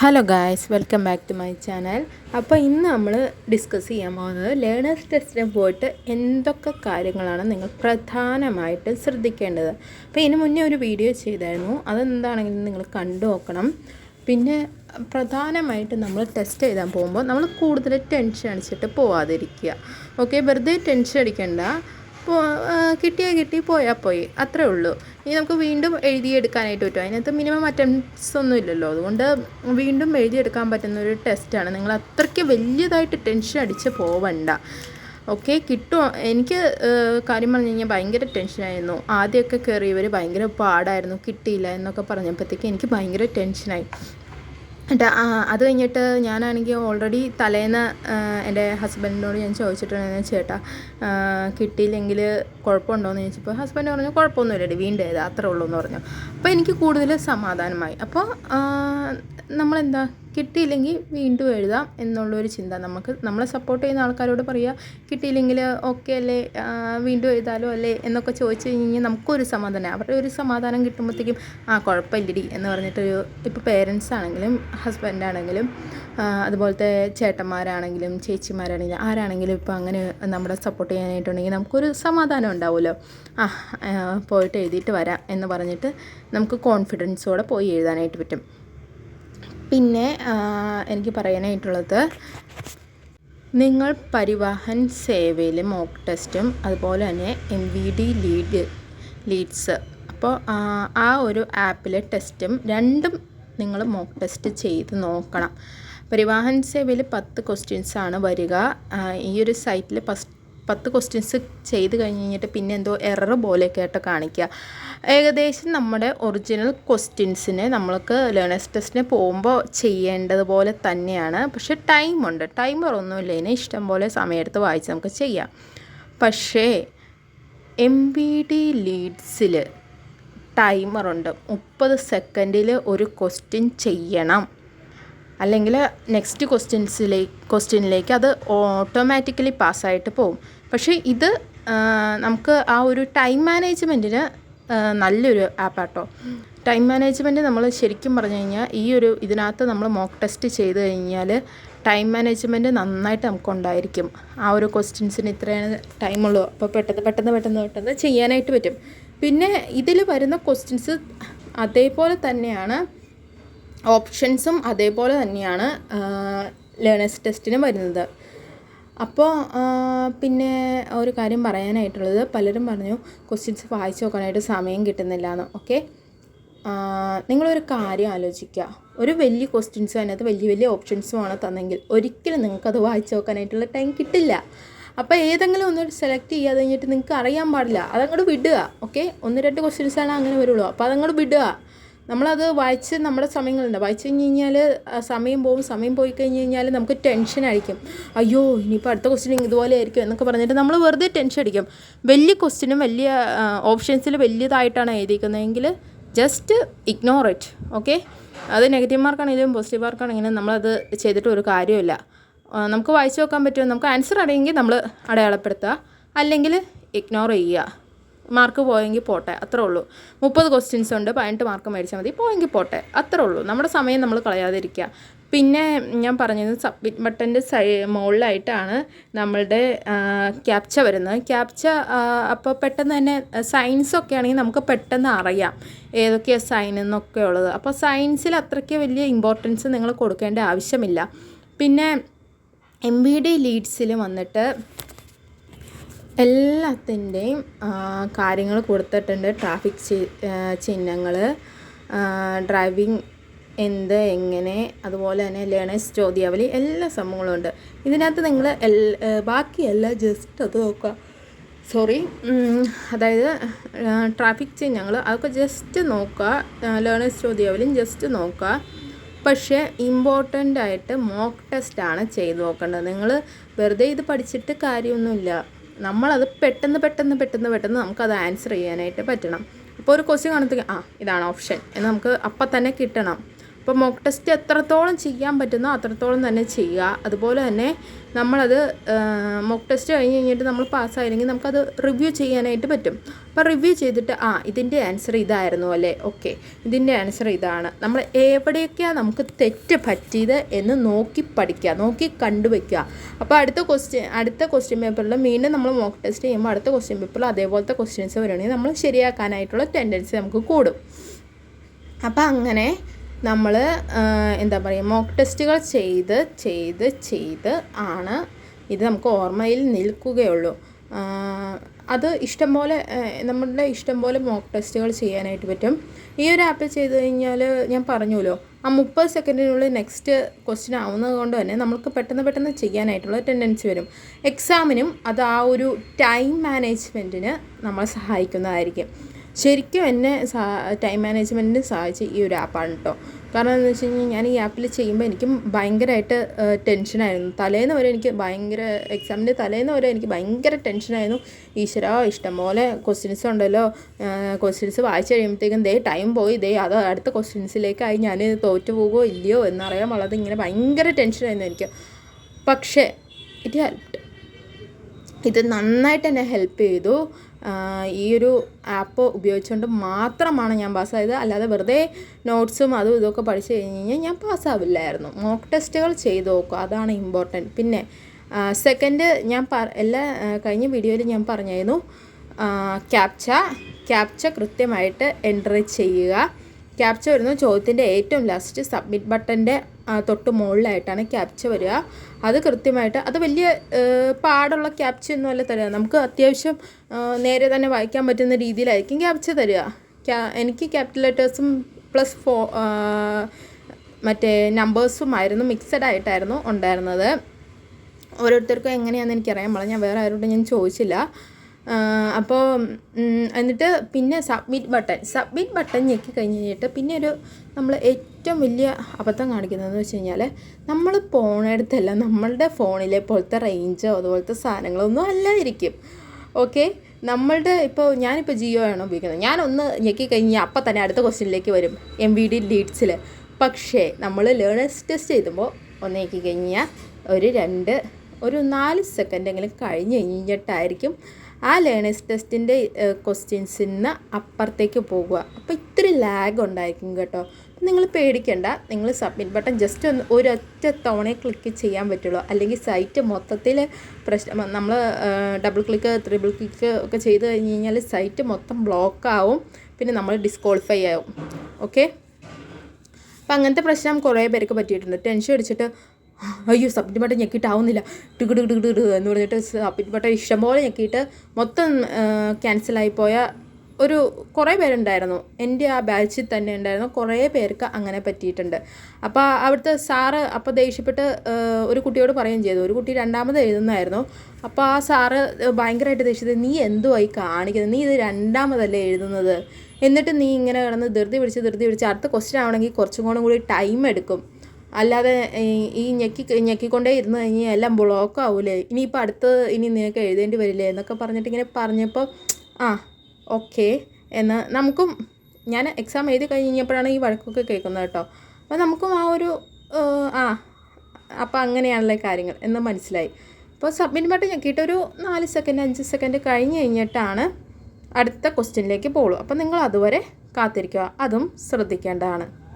Hello guys welcome back to my channel അപ്പോൾ ഇന്ന് നമ്മൾ ഡിസ്കസ് ചെയ്യാൻ പോകുന്നത് ലേണേഴ്സ് ടെസ്റ്റിന് പോയിട്ട് എന്തൊക്കെ കാര്യങ്ങളാണ് നിങ്ങൾ പ്രധാനമായിട്ട് ശ്രദ്ധിക്കേണ്ടത്. അപ്പോൾ ഇതിന് മുന്നേ ഒരു വീഡിയോ ചെയ്തായിരുന്നു. അതെന്താണെങ്കിലും നിങ്ങൾ കണ്ടു നോക്കണം. പിന്നെ പ്രധാനമായിട്ട് നമ്മൾ ടെസ്റ്റ് എഴുതാൻ പോകുമ്പോൾ നമ്മൾ കൂടുതൽ ടെൻഷൻ അടിച്ചിട്ട് പോവാതിരിക്കുക. ഓക്കെ വെറുതെ ടെൻഷൻ അടിക്കണ്ട. കിട്ടിയാൽ കിട്ടി പോയാൽ പോയി. അത്രേ ഉള്ളൂ. ഇനി നമുക്ക് വീണ്ടും എഴുതിയെടുക്കാനായിട്ട് പറ്റും. അതിനകത്ത് മിനിമം അറ്റംപ്റ്റ്സ് ഒന്നും ഇല്ലല്ലോ. അതുകൊണ്ട് വീണ്ടും എഴുതിയെടുക്കാൻ പറ്റുന്ന ഒരു ടെസ്റ്റാണ് നിങ്ങൾ അത്രയ്ക്ക് വലിയതായിട്ട് ടെൻഷൻ അടിച്ച് പോവണ്ട. ഓക്കെ കിട്ടുമോ എനിക്ക് കാര്യം പറഞ്ഞു കഴിഞ്ഞാൽ ഭയങ്കര ടെൻഷനായിരുന്നു ആദ്യമൊക്കെ കയറിയവർ ഭയങ്കര പാടായിരുന്നു. കിട്ടിയില്ല എന്നൊക്കെ പറഞ്ഞപ്പോഴത്തേക്ക് എനിക്ക് ഭയങ്കര ടെൻഷനായി എന്നിട്ട് അത് കഴിഞ്ഞിട്ട് ഞാനാണെങ്കിൽ ഓൾറെഡി തലേന്ന് എന്റെ ഹസ്ബൻഡിനോട് ഞാൻ ചോദിച്ചിട്ടുണ്ടായിരുന്നു ചേട്ടാ കിട്ടിയില്ലെങ്കിൽ കുഴപ്പമുണ്ടോയെന്ന് ചോദിച്ചപ്പോൾ ഹസ്ബൻഡ് പറഞ്ഞു കുഴപ്പമൊന്നുമില്ല വീണ്ടും എഴുതാം അത്രേ ഉള്ളൂ എന്ന് പറഞ്ഞു. അപ്പോൾ എനിക്ക് കൂടുതൽ സമാധാനമായി. അപ്പോൾ നമ്മളെന്താ കിട്ടിയില്ലെങ്കിൽ വീണ്ടും എഴുതാം എന്നുള്ളൊരു ചിന്ത നമുക്ക് നമ്മളെ സപ്പോർട്ട് ചെയ്യുന്ന ആൾക്കാരോട് പറയുക കിട്ടിയില്ലെങ്കിൽ ഓക്കെ അല്ലേ വീണ്ടും എഴുതാലോ അല്ലേ? എന്നൊക്കെ ചോദിച്ചു കഴിഞ്ഞാൽ നമുക്കൊരു സമാധാനം അവരുടെ ഒരു സമാധാനം കിട്ടുമ്പോഴത്തേക്കും ആ കുഴപ്പമില്ലടി എന്ന് പറഞ്ഞിട്ടൊരു ഇപ്പോൾ പേരൻസ് ആണെങ്കിലും ഹസ്ബൻഡ് ആണെങ്കിലും അതുപോലത്തെ ചേട്ടന്മാരാണെങ്കിലും ചേച്ചിമാരാണെങ്കിലും ആരാണെങ്കിലും ഇപ്പോൾ അങ്ങനെ നമ്മളെ സപ്പോർട്ട് ചെയ്യാനായിട്ടുണ്ടെങ്കിൽ നമുക്കൊരു സമാധാനം ഉണ്ടാവുമല്ലോ. ആ പോയിട്ട് എഴുതിയിട്ട് വരാം എന്ന് പറഞ്ഞിട്ട് നമുക്ക് കോൺഫിഡൻസോടെ പോയി എഴുതാനായിട്ട് പറ്റും. പിന്നെ എനിക്ക് പറയാനായിട്ടുള്ളത് നിങ്ങൾ പരിവാഹൻ സേവയിൽ മോക്ക് ടെസ്റ്റും അതുപോലെ തന്നെ M V D lead leads അപ്പോൾ ആ ഒരു ആപ്പിലെ ടെസ്റ്റും രണ്ടും നിങ്ങൾ മോക്ക് ടെസ്റ്റ് ചെയ്ത് നോക്കണം. പരിവാഹൻ സേവയിൽ പത്ത് ക്വസ്റ്റ്യൻസാണ് വരിക. ഈ ഒരു സൈറ്റിൽ ഫസ്റ്റ് പത്ത് ക്വസ്റ്റ്യൻസ് ചെയ്ത് കഴിഞ്ഞ് കഴിഞ്ഞിട്ട് പിന്നെ എന്തോ എറർ പോലെയൊക്കെ ആയിട്ട് കാണിക്കുക ഏകദേശം നമ്മുടെ ഒറിജിനൽ ക്വസ്റ്റ്യൻസിന് നമ്മൾക്ക് ലേണേഴ്സ് ടെസ്റ്റിന് പോകുമ്പോൾ ചെയ്യേണ്ടതുപോലെ തന്നെയാണ്. പക്ഷേ ടൈമുണ്ട് ടൈമർ ഒന്നുമില്ല. ഇതിനെ ഇഷ്ടം പോലെ സമയമെടുത്ത് വായിച്ച് നമുക്ക് ചെയ്യാം. പക്ഷേ എം ബി ഡി ലീഡ്സിൽ ടൈമറുണ്ട് മുപ്പത് സെക്കൻഡിൽ ഒരു ക്വസ്റ്റ്യൻ ചെയ്യണം. അല്ലെങ്കിൽ നെക്സ്റ്റ് ക്വസ്റ്റ്യൻസിലേക്ക് ക്വസ്റ്റ്യനിലേക്ക് അത് ഓട്ടോമാറ്റിക്കലി പാസ്സായിട്ട് പോകും പക്ഷേ ഇത് നമുക്ക് ആ ഒരു ടൈം മാനേജ്മെന്റിന് നല്ലൊരു ആപ്പാട്ടോ ടൈം മാനേജ്മെന്റ് നമ്മൾ ശരിക്കും പറഞ്ഞു കഴിഞ്ഞാൽ ഈ ഒരു ഇതിനകത്ത് നമ്മൾ മോക്ക് ടെസ്റ്റ് ചെയ്ത് കഴിഞ്ഞാൽ ടൈം മാനേജ്മെന്റ് നന്നായിട്ട് നമുക്ക് ഉണ്ടായിരിക്കും ആ ഒരു ക്വസ്റ്റ്യൻസിന് ഇത്രയാണ് ടൈമുള്ളൂ അപ്പോൾ പെട്ടെന്ന് പെട്ടെന്ന് പെട്ടെന്ന് പെട്ടെന്ന് ചെയ്യാനായിട്ട് പറ്റും. പിന്നെ ഇതിൽ വരുന്ന ക്വസ്റ്റ്യൻസ് അതേപോലെ തന്നെയാണ് ഓപ്ഷൻസും അതേപോലെ തന്നെയാണ് ലേണേഴ്സ് ടെസ്റ്റിന് വരുന്നത്. അപ്പോൾ പിന്നെ ഒരു കാര്യം പറയാനായിട്ടുള്ളത് പലരും പറഞ്ഞു ക്വസ്റ്റ്യൻസ് വായിച്ചു നോക്കാനായിട്ട് സമയം കിട്ടുന്നില്ല എന്ന് ഓക്കെ നിങ്ങളൊരു കാര്യം ആലോചിക്കുക. ഒരു വലിയ ക്വസ്റ്റ്യൻസ് അതിനകത്ത് വലിയ വലിയ ഓപ്ഷൻസുമാണ് തന്നെങ്കിൽ ഒരിക്കലും നിങ്ങൾക്കത് വായിച്ചു നോക്കാനായിട്ടുള്ള ടൈം കിട്ടില്ല. അപ്പോൾ ഏതെങ്കിലും ഒന്ന് സെലക്ട് ചെയ്യാതെ കഴിഞ്ഞിട്ട് നിങ്ങൾക്ക് അറിയാൻ പാടില്ല അതങ്ങോട്ട് വിടുക. ഓക്കെ? ഒന്ന് രണ്ട് ക്വസ്റ്റ്യൻസാണ് അങ്ങനെ വരുള്ളൂ. അപ്പോൾ അതങ്ങോട്ട് വിടുക. നമ്മളത് വായിച്ച് നമ്മുടെ സമയങ്ങളുണ്ട്. വായിച്ചു കഴിഞ്ഞ് കഴിഞ്ഞാൽ സമയം പോകും സമയം പോയി കഴിഞ്ഞ് കഴിഞ്ഞാൽ നമുക്ക് ടെൻഷൻ ആയിരിക്കും. അയ്യോ ഇനിയിപ്പോൾ അടുത്ത ക്വസ്റ്റ്യൻ ഇതുപോലെ ആയിരിക്കും എന്നൊക്കെ പറഞ്ഞിട്ട് നമ്മൾ വെറുതെ ടെൻഷൻ അടിക്കും. വലിയ ക്വസ്റ്റ്യനും വലിയ ഓപ്ഷൻസിൽ വലിയതായിട്ടാണ് എഴുതിയിരിക്കുന്നതെങ്കിൽ ജസ്റ്റ് ഇഗ്നോർ ഇറ്റ് ഓക്കെ അത് നെഗറ്റീവ് മാർക്കാണെങ്കിലും പോസിറ്റീവ് മാർക്കാണെങ്കിലും നമ്മളത് ചെയ്തിട്ട് ഒരു കാര്യമില്ല നമുക്ക് വായിച്ചു നോക്കാൻ പറ്റുമോ? നമുക്ക് ആൻസർ അറിയെങ്കിൽ നമ്മൾ അടയാളപ്പെടുത്തുക. അല്ലെങ്കിൽ ഇഗ്നോർ ചെയ്യുക. മാർക്ക് പോയെങ്കിൽ പോട്ടെ അത്രേ ഉള്ളൂ. മുപ്പത് ക്വസ്റ്റ്യൻസ് ഉണ്ട് പതിനെട്ട് മാർക്ക് മേടിച്ചാൽ മതി പോയെങ്കിൽ പോട്ടെ അത്രേ ഉള്ളൂ. നമ്മുടെ സമയം നമ്മൾ കളയാതിരിക്കുക. പിന്നെ ഞാൻ പറഞ്ഞത് സബ്മിറ്റ് ബട്ടന്റെ സൈ മുകളിലായിട്ടാണ് നമ്മളുടെ ക്യാപ്ച വരുന്നത്. ക്യാപ്ച അപ്പോൾ പെട്ടെന്ന് തന്നെ സയൻസ് ഒക്കെ ആണെങ്കിൽ നമുക്ക് പെട്ടെന്ന് അറിയാം ഏതൊക്കെയാണ് സൈൻ എന്നൊക്കെ ഉള്ളത്. അപ്പോൾ സയൻസിൽ അത്രയ്ക്ക് വലിയ ഇമ്പോർട്ടൻസ് നിങ്ങൾ കൊടുക്കേണ്ട ആവശ്യമില്ല. പിന്നെ എം ബി ഡി ലീഡ്സിൽ വന്നിട്ട് എല്ലാത്തിന്റെയും കാര്യങ്ങൾ കൊടുത്തിട്ടുണ്ട്. ട്രാഫിക് ചിഹ്നങ്ങൾ ഡ്രൈവിംഗ് എന്ത് എങ്ങനെ അതുപോലെ തന്നെ ലേണേഴ്സ് ചോദ്യാവലി എല്ലാ സംഭവങ്ങളും ഉണ്ട്. ഇതിനകത്ത് നിങ്ങൾ ബാക്കിയെല്ലാം ജസ്റ്റ് അത് നോക്കുക. സോറി. അതായത് ട്രാഫിക് ചിഹ്നങ്ങൾ അതൊക്കെ ജസ്റ്റ് നോക്കുക. ലേണേഴ്സ് ചോദ്യാവലിയും ജസ്റ്റ് നോക്കുക. പക്ഷേ ഇമ്പോർട്ടന്റ് ആയിട്ട് മോക്ക് ടെസ്റ്റാണ് ചെയ്ത് നോക്കേണ്ടത്. നിങ്ങൾ വെറുതെ ഇത് പഠിച്ചിട്ട് കാര്യമൊന്നുമില്ല. നമ്മളത് പെട്ടെന്ന് പെട്ടെന്ന് പെട്ടെന്ന് പെട്ടെന്ന് നമുക്കത് ആൻസർ ചെയ്യാനായിട്ട് പറ്റണം. അപ്പോൾ ഒരു ക്വസ്റ്റ്യൻ കാണത്തേക്ക് ആ ഇതാണ് ഓപ്ഷൻ എന്ന് നമുക്ക് അപ്പം തന്നെ കിട്ടണം. അപ്പോൾ മോക്ക് ടെസ്റ്റ് എത്രത്തോളം ചെയ്യാൻ പറ്റുന്നോ അത്രത്തോളം തന്നെ ചെയ്യുക. അതുപോലെ തന്നെ നമ്മളത് മോക്ക് ടെസ്റ്റ് കഴിഞ്ഞ് കഴിഞ്ഞിട്ട് നമ്മൾ പാസ്സായില്ലെങ്കിൽ നമുക്കത് റിവ്യൂ ചെയ്യാനായിട്ട് പറ്റും. അപ്പോൾ റിവ്യൂ ചെയ്തിട്ട് ആ ഇതിന്റെ ആൻസർ ഇതായിരുന്നു അല്ലേ? ഓക്കെ ഇതിന്റെ ആൻസർ ഇതാണ്. നമ്മൾ എവിടെയൊക്കെയാണ് നമുക്ക് തെറ്റ് പറ്റിയത് എന്ന് നോക്കി പഠിക്കുക നോക്കി കണ്ടുവയ്ക്കുക അപ്പോൾ അടുത്ത ക്വസ്റ്റ്യൻ അടുത്ത ക്വസ്റ്റ്യൻ പേപ്പറിൽ വീണ്ടും നമ്മൾ മോക്ക് ടെസ്റ്റ് ചെയ്യുമ്പോൾ അടുത്ത ക്വസ്റ്റ്യൻ പേപ്പറിൽ അതേപോലത്തെ ക്വസ്റ്റ്യൻസ് വരികയാണെങ്കിൽ നമ്മൾ ശരിയാക്കാനായിട്ടുള്ള ടെൻഡൻസി നമുക്ക് കൂടും. അപ്പം അങ്ങനെ നമ്മൾ എന്താ പറയുക മോക്ക് ടെസ്റ്റുകൾ ചെയ്ത് ചെയ്ത് ചെയ്ത് ആണ് ഇത് നമുക്ക് ഓർമ്മയിൽ നിൽക്കുകയുള്ളൂ. അത് അത് ഇഷ്ടംപോലെ നമ്മളുടെ ഇഷ്ടം പോലെ മോക്ക് ടെസ്റ്റുകൾ ചെയ്യാനായിട്ട് പറ്റും. ഈ ഒരു ആപ്പിൽ ചെയ്ത് കഴിഞ്ഞാൽ ഞാൻ പറഞ്ഞല്ലോ ആ മുപ്പത് സെക്കൻഡിനുള്ളിൽ നെക്സ്റ്റ് ക്വസ്റ്റ്യൻ ആവുന്നത് കൊണ്ട് തന്നെ നമുക്ക് പെട്ടെന്ന് പെട്ടെന്ന് ചെയ്യാനായിട്ടുള്ള ടെൻഡൻസി വരും. എക്സാമിനും അത് ആ ഒരു ടൈം മാനേജ്മെന്റിന് നമ്മളെ സഹായിക്കുന്നതായിരിക്കും. ശരിക്കും എന്നെ ടൈം മാനേജ്മെന്റിന് സഹായിച്ച ഈ ഒരു ആപ്പാണ് കേട്ടോ കാരണം എന്ന് വെച്ച് കഴിഞ്ഞാൽ ഞാൻ ഈ ആപ്പിൽ ചെയ്യുമ്പോൾ എനിക്ക് ഭയങ്കരമായിട്ട് ടെൻഷനായിരുന്നു തലേന്ന് വരെ എനിക്ക് ഭയങ്കര എക്സാമിന്റെ തലേന്ന് വരെ എനിക്ക് ഭയങ്കര ടെൻഷനായിരുന്നു ഈശ്വര ഇഷ്ടംപോലെ ക്വസ്റ്റ്യൻസ് ഉണ്ടല്ലോ. ക്വസ്റ്റ്യൻസ് വായിച്ചു കഴിയുമ്പോഴത്തേക്കും ദേ ടൈം പോയി. ദേ അത് അടുത്ത ക്വസ്റ്റ്യൻസിലേക്കായി ഞാൻ തോറ്റു പോകുമോ ഇല്ലയോ എന്നറിയാൻ വളരെ ഇങ്ങനെ ഭയങ്കര ടെൻഷനായിരുന്നു എനിക്ക്. പക്ഷേ ഇത് ഹെൽപ്ഡ് ഇത് നന്നായിട്ട് എന്നെ ഹെൽപ്പ് ചെയ്തു. ഈ ഒരു ആപ്പ് ഉപയോഗിച്ചുകൊണ്ട് മാത്രമാണ് ഞാൻ പാസ്സായത് അല്ലാതെ വെറുതെ നോട്ട്സും അതും ഇതൊക്കെ പഠിച്ചു കഴിഞ്ഞ് കഴിഞ്ഞാൽ ഞാൻ പാസ്സാവില്ലായിരുന്നു മോക്ക് ടെസ്റ്റുകൾ ചെയ്ത് നോക്കുക അതാണ് ഇമ്പോർട്ടന്റ് പിന്നെ സെക്കൻഡ് ഞാൻ പ എല്ലാ കഴിഞ്ഞ വീഡിയോയിൽ ഞാൻ പറഞ്ഞായിരുന്നു ക്യാപ്ച ക്യാപ്ച കൃത്യമായിട്ട് എൻട്രി ചെയ്യുക. ക്യാപ്ച വരുന്ന ചോദ്യത്തിന്റെ ഏറ്റവും ലാസ്റ്റ് സബ്മിറ്റ് ബട്ടന്റെ തൊട്ട് മുകളിലായിട്ടാണ് ക്യാപ്ച വരിക. അത് കൃത്യമായിട്ട് അത് വലിയ പാടുള്ള ക്യാപ്ച ഒന്നും അല്ല തരിക. നമുക്ക് അത്യാവശ്യം നേരെ തന്നെ വായിക്കാൻ പറ്റുന്ന രീതിയിലായിരിക്കും ക്യാപ്ച തരിക. എനിക്ക് ക്യാപിറ്റൽ ലെറ്റേഴ്സും പ്ലസ് ഫോ മറ്റേ നമ്പേഴ്സും ആയിരുന്നു മിക്സഡ് ആയിട്ടായിരുന്നു ഉണ്ടായിരുന്നത്. ഓരോരുത്തർക്കും എങ്ങനെയാണെന്ന് എനിക്കറിയാൻ പാടില്ല. ഞാൻ വേറെ ആരോടും ഞാൻ ചോദിച്ചില്ല. അപ്പോൾ എന്നിട്ട് പിന്നെ സബ്മിറ്റ് ബട്ടൺ സബ്മിറ്റ് ബട്ടൺ ഞെക്കി കഴിഞ്ഞ് കഴിഞ്ഞിട്ട് പിന്നെ ഒരു നമ്മൾ ഏറ്റവും വലിയ അബദ്ധം കാണിക്കുന്നതെന്ന് വെച്ച് കഴിഞ്ഞാൽ നമ്മൾ പോണെടുത്തല്ല നമ്മളുടെ ഫോണിലെ പോലത്തെ റേഞ്ചോ അതുപോലത്തെ സാധനങ്ങളോ ഒന്നും അല്ലായിരിക്കും. ഓക്കെ നമ്മളുടെ ഇപ്പോൾ ഞാനിപ്പോൾ ജിയോ ആണ് ഉപയോഗിക്കുന്നത്. ഞാനൊന്ന് ഞെക്കി കഴിഞ്ഞാൽ അപ്പം തന്നെ അടുത്ത ക്വസ്റ്റ്യനിലേക്ക് വരും. എം വി ഡി ലീഡ്സിൽ പക്ഷേ നമ്മൾ ലേണേഴ്സ് ടെസ്റ്റ് ചെയ്തുമ്പോൾ ഒന്ന് ഞെക്കി കഴിഞ്ഞാൽ ഒരു രണ്ട് ഒരു നാല് സെക്കൻഡെങ്കിലും കഴിഞ്ഞ് കഴിഞ്ഞിട്ടായിരിക്കും ആ ലേണേഴ്സ് ടെസ്റ്റിന്റെ ക്വസ്റ്റ്യൻസിൽ നിന്ന് അപ്പുറത്തേക്ക് പോകുക അപ്പോൾ ഇത്തിരി ലാഗ് ഉണ്ടായിരിക്കും കേട്ടോ. നിങ്ങൾ പേടിക്കണ്ട. നിങ്ങൾ സബ്മിറ്റ് ബട്ടൺ ജസ്റ്റ് ഒന്ന് ഒരൊറ്റ തവണ ക്ലിക്ക് ചെയ്യാൻ പറ്റുള്ളൂ. അല്ലെങ്കിൽ സൈറ്റ് മൊത്തത്തിൽ പ്രശ്നം നമ്മൾ ഡബിൾ ക്ലിക്ക് ത്രിബിൾ ക്ലിക്ക് ഒക്കെ ചെയ്ത് കഴിഞ്ഞ് കഴിഞ്ഞാൽ സൈറ്റ് മൊത്തം ബ്ലോക്ക് ആവും. പിന്നെ നമ്മൾ ഡിസ്ക്വാളിഫൈ ആവും. ഓക്കെ അപ്പം അങ്ങനത്തെ പ്രശ്നം കുറേ പേർക്ക് പറ്റിയിട്ടുണ്ട്. ടെൻഷൻ അടിച്ചിട്ട് അയ്യോ സബ്മിറ്റ് ബട്ടൺ ഞെക്കിയിട്ടാവുന്നില്ല. ടുകു ടുകു ടുകു ടുകു എന്ന് പറഞ്ഞിട്ട് സബ്മിറ്റ് ബട്ടൺ ഇഷ്ടംപോലെ ഞെക്കിയിട്ട് മൊത്തം ക്യാൻസലായി പോയ ഒരു കുറേ പേരുണ്ടായിരുന്നു. എന്റെ ആ ബാച്ചിൽ തന്നെ ഉണ്ടായിരുന്നു കുറേ പേർക്ക് അങ്ങനെ പറ്റിയിട്ടുണ്ട്. അപ്പോൾ അവിടുത്തെ സാറ് അപ്പോൾ ദേഷ്യപ്പെട്ട് ഒരു കുട്ടിയോട് പറയുകയും ചെയ്തു. ഒരു കുട്ടി രണ്ടാമത് എഴുതുന്നതായിരുന്നു. അപ്പോൾ ആ സാറ് ഭയങ്കരമായിട്ട് ദേഷ്യത്തിൽ നീ എന്തുമായി കാണിക്കുന്നത്? നീ ഇത് രണ്ടാമതല്ലേ എഴുതുന്നത്? എന്നിട്ട് നീ ഇങ്ങനെ കിടന്ന് ധൃതി പിടിച്ച് ധൃതി പിടിച്ച് അടുത്ത ക്വസ്റ്റ്യൻ ആവണമെങ്കിൽ കുറച്ചും കൂടെ കൂടി ടൈം എടുക്കും. അല്ലാതെ ഈ- ഞെക്കി ഞെക്കിക്കൊണ്ടേ ഇരുന്ന് കഴിഞ്ഞാൽ എല്ലാം ബ്ലോക്ക് ആവൂലേ? ഇനിയിപ്പോൾ അടുത്ത് ഇനി നിനക്ക് എഴുതേണ്ടി വരില്ലേ? എന്നൊക്കെ പറഞ്ഞിട്ട് ഇങ്ങനെ പറഞ്ഞപ്പോൾ ആ ഓക്കെ എന്ന് നമുക്കും ഞാൻ എക്സാം എഴുതി കഴിഞ്ഞ് കഴിഞ്ഞപ്പോഴാണ് ഈ വഴക്കൊക്കെ കേൾക്കുന്നത് കേട്ടോ. അപ്പോൾ നമുക്കും ആ ഒരു ആ അപ്പോൾ അങ്ങനെയാണല്ലേ കാര്യങ്ങൾ എന്ന് മനസ്സിലായി. അപ്പോൾ സബ്മിറ്റ് ബട്ടൺ ഞെക്കിയിട്ട് ഒരു നാല് സെക്കൻഡ് അഞ്ച് സെക്കൻഡ് കഴിഞ്ഞ് കഴിഞ്ഞിട്ടാണ് അടുത്ത ക്വസ്റ്റ്യനിലേക്ക് പോകുള്ളൂ അപ്പോൾ നിങ്ങൾ അതുവരെ കാത്തിരിക്കുക. അതും ശ്രദ്ധിക്കേണ്ടതാണ്.